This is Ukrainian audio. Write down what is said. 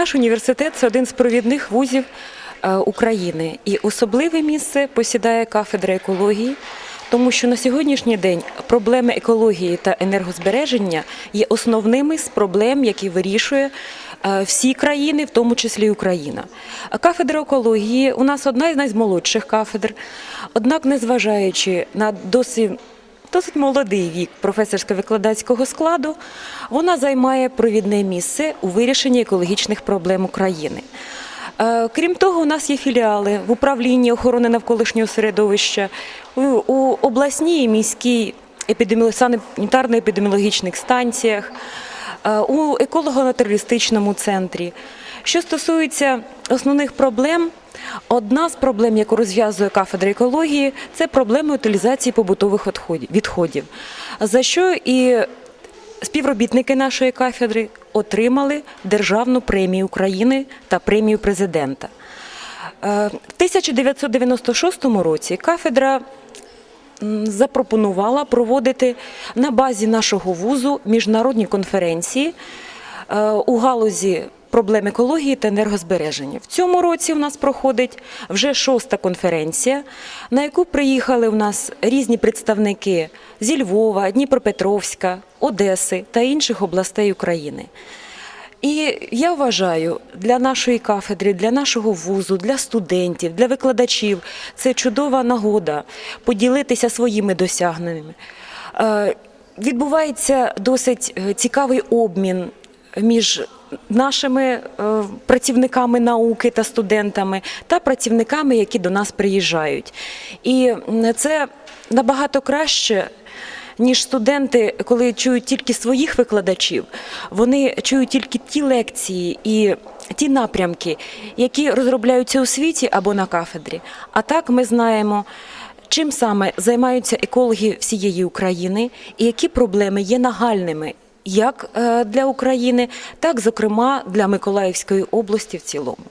Наш університет це один з провідних вузів е, України, і особливе місце посідає кафедра екології, тому що на сьогоднішній день проблеми екології та енергозбереження є основними з проблем, які вирішує е, всі країни, в тому числі Україна. Кафедра екології у нас одна із наймолодших кафедр, однак, незважаючи на досить Досить молодий вік професорсько-викладацького складу, вона займає провідне місце у вирішенні екологічних проблем України. Е, Крім того, у нас є філіали в управлінні охорони навколишнього середовища, у- обласній і міській епідеміо- санітарно-епідеміологічних станціях, у еколого-натуралістичному центрі. Що стосується основних проблем, одна з проблем, яку розв'язує кафедра екології, це проблема утилізації побутових відходів- за що і співробітники нашої кафедри отримали Державну премію України та премію президента. Е, В 1996 році кафедра запропонувала проводити на базі нашого вузу міжнародні конференції е, у галузі проблем екології та енергозбереження. В цьому році у нас проходить вже шоста конференція, на яку приїхали у нас різні представники зі Львова, Дніпропетровська, Одеси та інших областей України. І я вважаю, для нашої кафедри, для нашого вузу, для студентів, для викладачів це чудова нагода поділитися своїми досягненнями. Е, Відбувається досить е, цікавий обмін між нашими е, працівниками науки та студентами та працівниками, які до нас приїжджають. І це набагато краще ніж студенти, коли чують тільки своїх викладачів, вони чують тільки ті лекції і ті напрямки, які розробляються у світі або на кафедрі. А так ми знаємо. Чим саме займаються екологи всієї України, і які проблеми є нагальними як е, для України, так зокрема для Миколаївської області в цілому.